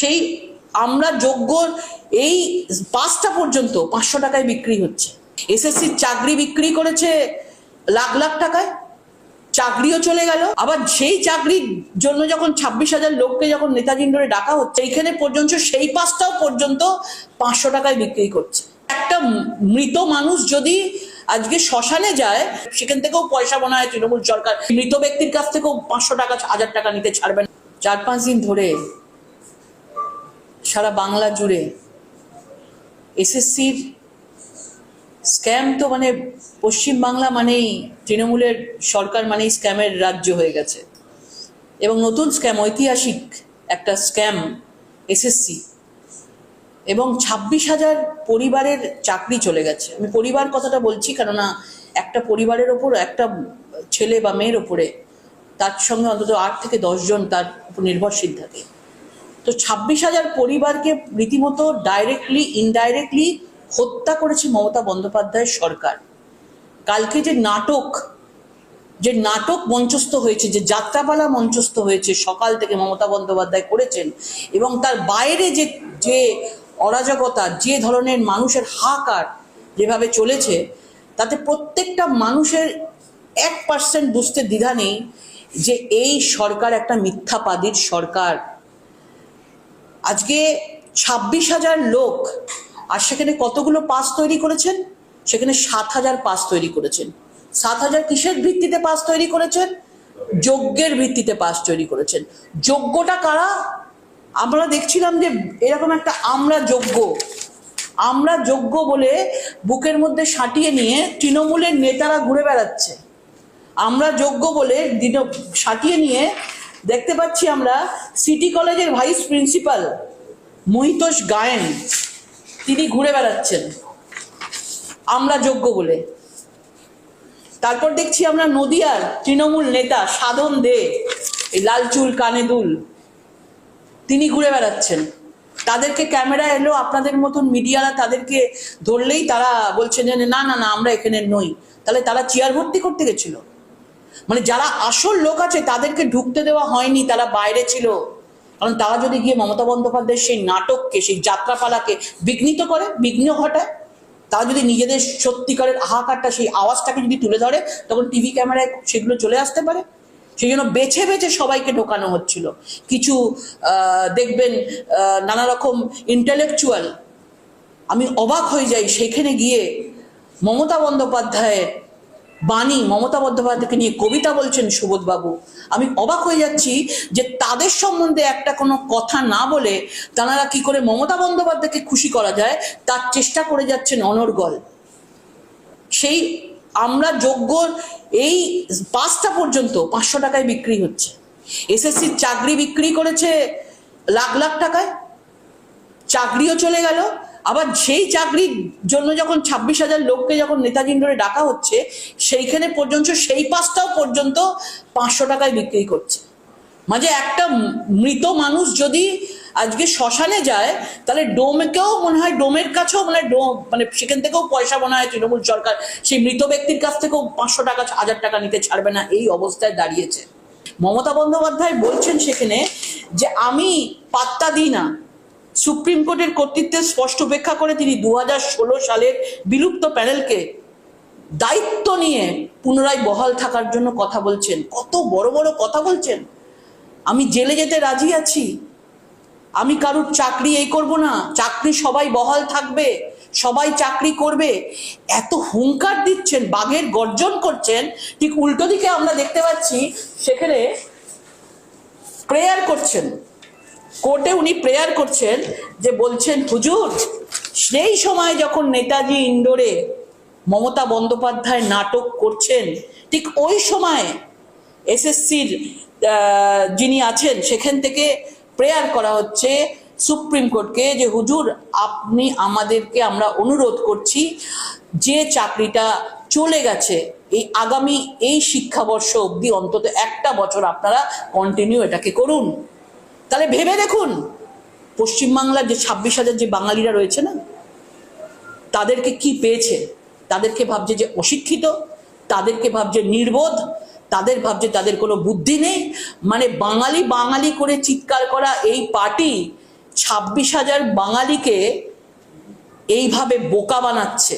সেই আমরা যোগ্য এই পাঁচটা পর্যন্ত পাঁচশো টাকায় বিক্রি হচ্ছে। এসএসসির চাকরি বিক্রি করেছে লাখ লাখ টাকায়। চাকরিও চলে গেল। আবার সেই চাকরির জন্য যখন ছাব্বিশ হাজার লোককে যখন নেতাজি ইন্ডোরে ডাকা হচ্ছে, এইখানে পর্যন্ত সেই পাঁচটাও পর্যন্ত পাঁচশো টাকায় বিক্রি করছে। একটা মৃত মানুষ যদি আজকে শ্মশানে যায়, সেখান থেকেও পয়সা মনে হয় তৃণমূল সরকার। মৃত ব্যক্তির কাছ থেকেও পাঁচশো টাকা, হাজার টাকা নিতে ছাড়বেন চার পাঁচ দিন ধরে সারা বাংলা জুড়ে এসএসসির স্ক্যাম তো মানে পশ্চিম বাংলা মানেই তৃণমূলের সরকার মানেই স্ক্যামের রাজ্য হয়ে গেছে। এবং নতুন স্ক্যাম, ঐতিহাসিক একটা স্ক্যাম, এসএসসি। এবং ছাব্বিশ হাজার পরিবারের চাকরি চলে গেছে। আমি পরিবার কথাটা বলছি কেননা একটা পরিবারের ওপর, একটা ছেলে বা মেয়ের ওপরে তার সঙ্গে অন্তত আট থেকে দশজন তার উপর নির্ভরশীল থাকে। তো ছাব্বিশ হাজার পরিবারকে রীতিমতো ডাইরেক্টলি ইনডাইরেক্টলি হত্যা করেছে মমতা বন্দ্যোপাধ্যায়ের সরকার। কালকে যে নাটক যে নাটক মঞ্চস্থ হয়েছে, যে যাত্রাপালা মঞ্চস্থ হয়েছে, সকাল থেকে মমতা বন্দ্যোপাধ্যায় করেছেন এবং তার বাইরে যে যে অরাজকতা, যে ধরনের মানুষের হাহাকার যেভাবে চলেছে, তাতে প্রত্যেকটা মানুষের এক পার্সেন্ট বুঝতে দ্বিধা নেই যে এই সরকার একটা মিথ্যাবাদীর সরকার। আজকে ছাব্বিশ হাজার লোক, আর সেখানে কতগুলো পাস তৈরি করেছেন? সেখানে সাত হাজার পাস তৈরি করেছেন। সাত হাজার কিসের ভিত্তিতে পাস তৈরি করেছেন? যজ্ঞের ভিত্তিতে পাস তৈরি করেছেন। যজ্ঞটা কারা? আমরা দেখছিলাম যে এরকম একটা আমরা যজ্ঞ, আমরা যোগ্য বলে বুকের মধ্যে সাঁটিয়ে নিয়ে তৃণমূলের নেতারা ঘুরে বেড়াচ্ছে। আমরা যোগ্য বলে দিন, সাঁটিয়ে নিয়ে দেখতে পাচ্ছি আমরা সিটি কলেজের ভাইস প্রিন্সিপাল মহিতোষ গায়েন। তিনি ঘুরে বেড়াচ্ছেন। আমরা যোগ্য বলে। তারপর দেখছি আমরা নদিয়ার তৃণমূল নেতা সাধন দে, এই লাল চুল, কানে দুল। তিনি ঘুরে বেড়াচ্ছেন। তাদেরকে ক্যামেরা এলো, আপনাদের মতন মিডিয়ারা তাদেরকে ধরলেই তারা বলছেন যে, না না না, আমরা এখানে নই। তাহলে তারা চেয়ার ভর্তি করতে গেছিল। মানে যারা আসল লোক আছে, তাদেরকে ঢুকতে দেওয়া হয়নি, তারা বাইরে ছিল। কারণ তারা যদি গিয়ে মমতা বন্দ্যোপাধ্যায়ের সেই নাটককে, সেই যাত্রাপালাকে বিঘ্নিত করে, বিঘ্ন ঘটায়, তারা যদি নিজেদের সত্যিকারের হাহাকারটা, সেই আওয়াজটাকে যদি তুলে ধরে, তখন টিভি ক্যামেরায় সেগুলো চলে আসতে পারে। সেই জন্য বেছে বেছে সবাইকে ঢোকানো হচ্ছিল। কিছু দেখবেন নানা রকম ইন্টেলেকচুয়াল আমি অবাক হয়ে যাই সেখানে গিয়ে মমতা বন্দ্যোপাধ্যায়ের বাণী মমতা বন্দ্যোপাধ্যায়কে নিয়ে কবিতা বলছেন সুবোধবাবু। আমি অবাক হয়ে যাচ্ছি যে তাদের সম্বন্ধে একটা কোনো কথা না বলে তারা কি করে মমতা বন্দ্যোপাধ্যায়কে খুশি করা যায়, তার চেষ্টা করে যাচ্ছেন অনর্গল। সেই আমরা যোগ্য এই পাঁচটা পর্যন্ত পাঁচশো টাকায় বিক্রি হচ্ছে। এসএসসির চাকরি বিক্রি করেছে লাখ লাখ টাকায়। চাকরিও চলে গেল আবার সেই চাকরির জন্য যখন ছাব্বিশ হাজার লোককে যখন নেতাজি ইন্ডোরে ডাকা হচ্ছে, সেইখানে পর্যন্ত, সেই পাঁচটাও পর্যন্ত পাঁচশো টাকায় বিক্রি করছে। মাঝে একটা মৃত মানুষ যদি আজকে শ্মশানে যায়, তাহলে ডোমকেও মনে হয়, ডোমের কাছেও মানে ডোম মানে সেখান থেকেও পয়সা মনে হয় তৃণমূল সরকার। সেই মৃত ব্যক্তির কাছ থেকেও পাঁচশো টাকা, হাজার টাকা নিতে ছাড়বে না, এই অবস্থায় দাঁড়িয়েছে। মমতা বন্দ্যোপাধ্যায় বলছেন সেখানে যে আমি পাত্তা দিই না। সুপ্রিম কোর্টের কর্তৃত্বের স্পষ্ট উপেক্ষা করে তিনি দু হাজার ষোলো সালের বিলুপ্ত প্যানেলকে দায়িত্ব নিয়ে পুনরায় বহাল থাকার জন্য কথা বলছেন। কত বড় বড় কথা বলছেন। আমি জেলে যেতে রাজি আছি। আমি কারুর চাকরি এই করব না। চাকরি সবাই বহাল থাকবে। সবাই চাকরি করবে। এত হুঙ্কার দিচ্ছেন, বাঘের গর্জন করছেন। ঠিক উল্টো দিকে আমরা দেখতে পাচ্ছি, সেখানে প্রেয়ার করছেন। কোর্টে উনি প্রেয়ার করছেন যে বলছেন, হুজুর, সেই সময় যখন নেতাজি ইন্ডোরে মমতা বন্দ্যোপাধ্যায় নাটক করছেন, ঠিক ওই সময় এসএসসির যিনি আছেন, সেখান থেকে প্রেয়ার করা হচ্ছে সুপ্রিম কোর্টকে যে, হুজুর, আপনি আমাদেরকে আমরা অনুরোধ করছি যে চাকরিটা চলে গেছে, এই আগামী এই শিক্ষাবর্ষ অবধি অন্তত একটা বছর আপনারা কন্টিনিউ এটাকে করুন। তাহলে ভেবে দেখুন, পশ্চিমবাংলার যে ছাব্বিশ হাজার যে বাঙালিরা রয়েছে না, তাদেরকে কি পেয়েছে? তাদেরকে ভাবছে যে অশিক্ষিত, তাদেরকে ভাবছে নির্বোধ, তাদের ভাবছে তাদের কোনো বুদ্ধি নেই। মানে বাঙালি বাঙালি করে চিৎকার করা এই পার্টি ছাব্বিশ হাজার বাঙালিকে এইভাবে বোকা বানাচ্ছে।